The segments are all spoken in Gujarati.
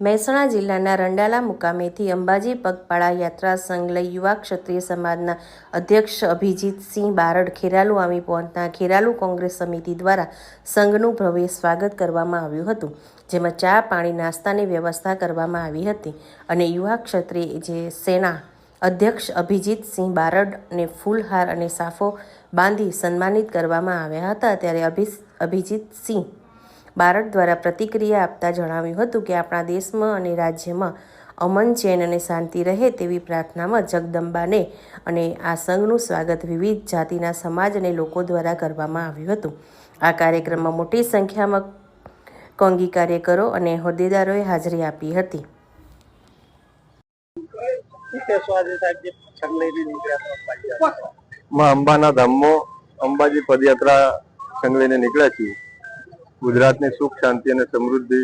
મહેસાણા જિલ્લાના રંડાલા મુકામેથી અંબાજી પગપાળા યાત્રા સંઘ લઈ યુવા ક્ષત્રિય સમાજના અધ્યક્ષ અભિજીતસિંહ બારડ ખેરાલુ આવી પહોંચતા ખેરાલુ કોંગ્રેસ સમિતિ દ્વારા સંઘનું ભવ્ય સ્વાગત કરવામાં આવ્યું હતું, જેમાં ચા, પાણી, નાસ્તાની વ્યવસ્થા કરવામાં આવી હતી અને યુવા ક્ષત્રિય જે સેના અધ્યક્ષ અભિજીતસિંહ બારડને ફૂલહાર અને સાફો બાંધી સન્માનિત કરવામાં આવ્યા હતા. ત્યારે અભિ અભિજીતસિંહ બારડ દ્વારા પ્રતિક્રિયા આપતા જણાવ્યું હતું કે આપણા દેશમાં અને રાજ્યમાં અમન, ચેન અને શાંતિ રહે તેવી પ્રાર્થનામાં જગદંબાને અને આ સંઘનું સ્વાગત વિવિધ જાતિના સમાજ અને લોકો દ્વારા કરવામાં આવ્યું હતું. આ કાર્યક્રમમાં મોટી સંખ્યામાં કોંગી કાર્યકરો અને હોદ્દેદારોએ હાજરી આપી હતી. અંબાના ધામમાં અંબાજી પદયાત્રા સંઘ લઈને નીકળ્યા છીએ. ગુજરાતની સુખ શાંતિ અને સમૃદ્ધિ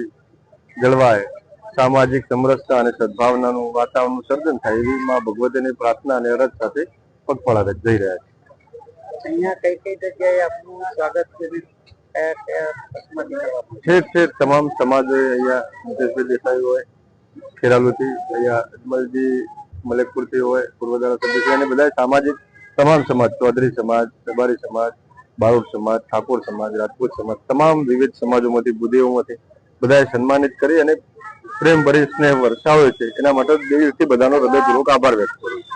જળવાય. સામાજિક સમરસતા અને સદભાવનાનું વાતાવરણનું સર્જન થાય એવી માં ભગવતીની પ્રાર્થના અને અરજ સાથે પગપળા જઈ રહ્યા છે. અહીંયા કઈ કઈ જગ્યાએ આપનું સ્વાગત કર્યું ઠેર ઠેર તમામ સમાજોએ અહીંયા મુકેશભાઈ દેસાઈ હોય. ખેરાલુથી અહીંયા અજમલજી મલેકપુરથી હોય પૂર્વ ધારાસભ્ય અને બધા સામાજિક તમામ સમાજ ચૌધરી સમાજ સબારી સમાજ બારોટ સમાજ, ઠાકોર સમાજ, રાજપૂત સમાજ, તમામ વિવિધ સમાજોમાંથી ભૂદેવોમાંથી બધાએ સન્માનિત કરી અને પ્રેમ ભરી સ્નેહ વરસાવ્યો છે. એના માટે દેવીથી બધાનો હૃદયપૂર્વક આભાર વ્યક્ત કરું છું.